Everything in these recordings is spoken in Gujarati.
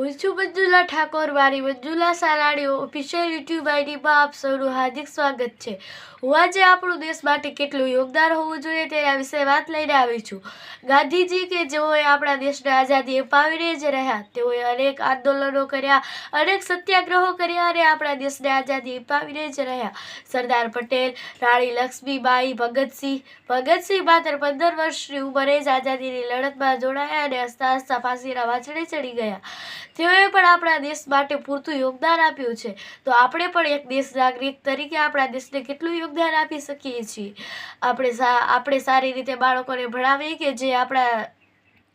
હું છું મંજુલા ઠાકોર મારી મંજુલા સાલાડીઓ ઓફિશિયલ યુટ્યુબ આઈડીમાં આપ સૌનું હાર્દિક સ્વાગત છે. હું આજે આપણું દેશ માટે કેટલું યોગદાન હોવું જોઈએ તેના વિશે વાત લઈને આવી છું. ગાંધીજી કે જેઓએ આપણા દેશને આઝાદી અપાવીને જ રહ્યા, તેઓએ અનેક આંદોલનો કર્યા, અનેક સત્યાગ્રહો કર્યા અને આપણા દેશને આઝાદી અપાવીને જ રહ્યા. સરદાર પટેલ, રાણી લક્ષ્મીબાઈ, ભગતસિંહ ભગતસિંહ માત્ર પંદર વર્ષની ઉંમરે જ આઝાદીની લડતમાં જોડાયા અને હસતા હસતા ફાંસીના વાછડે ચડી ગયા. તેઓએ પણ આપણા દેશ માટે પૂરતું યોગદાન આપ્યું છે. તો આપણે પણ એક દેશ નાગરિક તરીકે આપણા દેશને કેટલું યોગદાન આપી શકીએ છીએ? આપણે આપણે સારી રીતે બાળકોને ભણાવીએ કે જે આપણા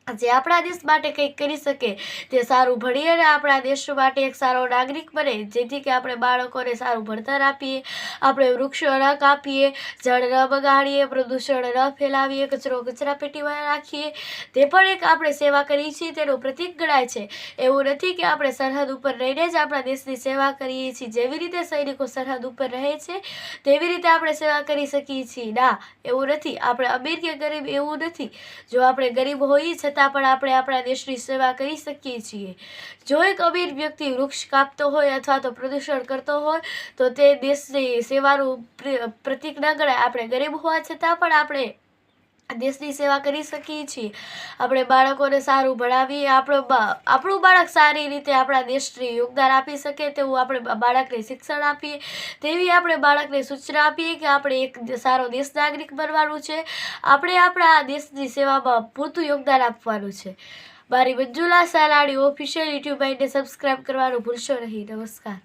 જે આપણા દેશ માટે કંઈક કરી શકે તે સારું ભણીએ અને આપણા દેશ માટે એક સારો નાગરિક બને, જેથી કે આપણે બાળકોને સારું ભણતર આપીએ, આપણે વૃક્ષો ન કાપીએ, જળ ન બગાડીએ, પ્રદૂષણ ન ફેલાવીએ, કચરો કચરા પેટીમાં રાખીએ તે પણ એક આપણે સેવા કરીએ છીએ, તેનું પ્રતિક ગણાય છે. એવું નથી કે આપણે સરહદ ઉપર રહીને જ આપણા દેશની સેવા કરીએ છીએ. જેવી રીતે સૈનિકો સરહદ ઉપર રહે છે, તેવી રીતે આપણે સેવા કરી શકીએ છીએ. ના, એવું નથી. આપણે અમીર કે ગરીબ, એવું નથી. જો આપણે ગરીબ હોઈએ છતાં પણ આપણે આપણા દેશની સેવા કરી શકીએ છીએ. જો એક અમીર વ્યક્તિ વૃક્ષ કાપતો હોય અથવા તો પ્રદૂષણ કરતો હોય, તો તે દેશની સેવાનું ન ગણાય. આપણે ગરીબ હોવા છતાં પણ આપણે દેશની સેવા કરી શકીએ છીએ. આપણે બાળકોને સારું ભણાવીએ, આપણો આપણું બાળક સારી રીતે આપણા દેશને યોગદાન આપી શકે તેવું આપણે બાળકને શિક્ષણ આપીએ, તેવી આપણે બાળકને સૂચના આપીએ કે આપણે એક સારો દેશ નાગરિક બનવાનું છે. આપણે આપણા દેશની સેવામાં પૂરતું યોગદાન આપવાનું છે. મારી મંજુલા સાલાડી ઓફિશિયલ યુટ્યુબ આઈને સબસ્ક્રાઈબ કરવાનું ભૂલશો નહીં. નમસ્કાર.